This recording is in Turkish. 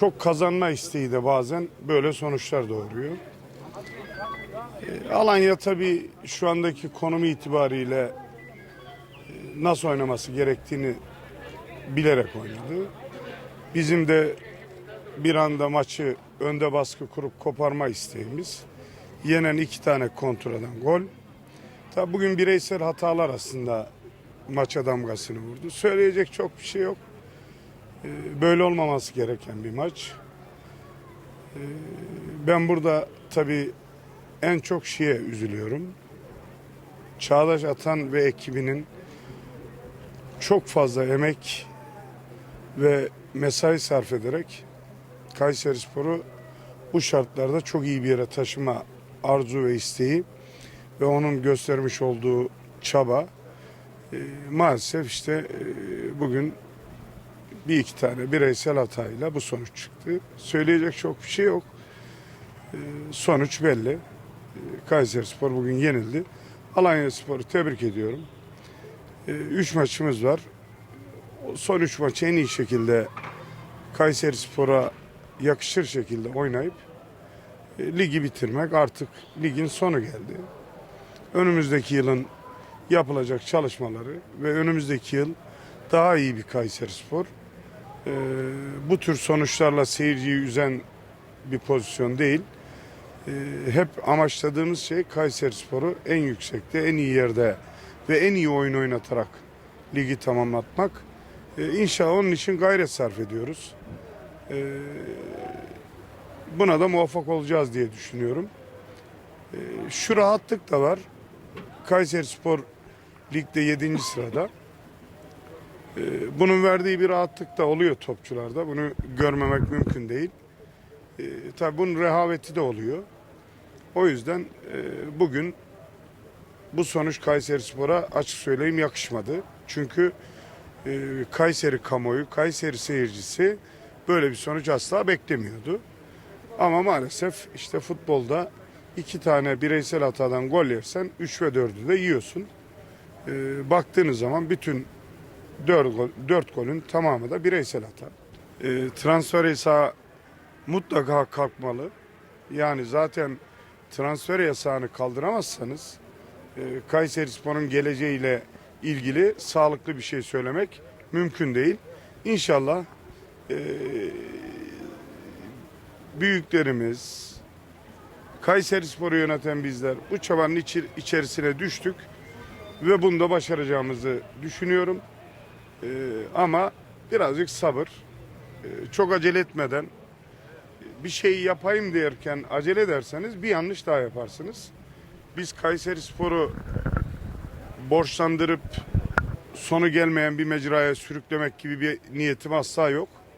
Çok kazanma isteği de bazen böyle sonuçlar doğuruyor. E, Alanya tabii şu andaki konumu itibariyle e, nasıl oynaması gerektiğini bilerek oynadı. Bizim de bir anda maçı önde baskı kurup koparma isteğimiz. Yenen iki tane kontradan gol. Tabii bugün bireysel hatalar aslında maça damgasını vurdu. Söyleyecek çok bir şey yok. Ee, Böyle olmaması gereken bir maç. Ee, Ben burada tabii en çok şeye üzülüyorum. Çağdaş Atan ve ekibinin çok fazla emek ve mesai sarf ederek Kayseri Sporu bu şartlarda çok iyi bir yere taşıma arzu ve isteği ve onun göstermiş olduğu çaba e, maalesef işte e, bugün bir iki tane bireysel hatayla bu sonuç çıktı. Söyleyecek çok bir şey yok. E, sonuç belli. E, Kayseri Spor bugün yenildi. Alanya Spor'u tebrik ediyorum. E, üç maçımız var. Son üç maçı en iyi şekilde Kayseri Spor'a yakışır şekilde oynayıp e, ligi bitirmek artık ligin sonu geldi. Önümüzdeki yılın yapılacak çalışmaları ve önümüzdeki yıl daha iyi bir Kayseri Spor. E, bu tür sonuçlarla seyirciyi üzen bir pozisyon değil. E, hep amaçladığımız şey Kayseri Spor'u en yüksekte, en iyi yerde ve en iyi oyun oynatarak ligi tamamlatmak. E, inşallah onun için gayret sarf ediyoruz. E, buna da muvaffak olacağız diye düşünüyorum. E, şu rahatlık da var. Kayseri Spor ligde 7. sırada. E, bunun verdiği bir rahatlık da oluyor topçularda. Bunu görmemek mümkün değil. E, tabii bunun rehaveti de oluyor. O yüzden e, bugün bu sonuç Kayseri Spor'a açık söyleyeyim yakışmadı. Çünkü e, Kayseri kamuoyu, Kayseri seyircisi böyle bir sonuç asla beklemiyordu. Ama maalesef işte futbolda iki tane bireysel hatadan gol yersen 3 ve 4'ü de yiyorsun. E, baktığınız zaman bütün 4, gol, 4 golün tamamı da bireysel hata. E, transfer yasağı mutlaka kalkmalı. Yani zaten transfer yasağını kaldıramazsanız e, Kayseri Spor'un geleceğiyle ilgili sağlıklı bir şey söylemek mümkün değil. İnşallah e, büyüklerimiz, Kayseri Spor'u yöneten bizler bu çabanın içi- içerisine düştük ve bunu da başaracağımızı düşünüyorum. E, ama birazcık sabır, e, çok acele etmeden bir şeyi yapayım derken acele ederseniz bir yanlış daha yaparsınız. Biz Kayseri Spor'u borçlandırıp sonu gelmeyen bir mecraya sürüklemek gibi bir niyetim asla yok.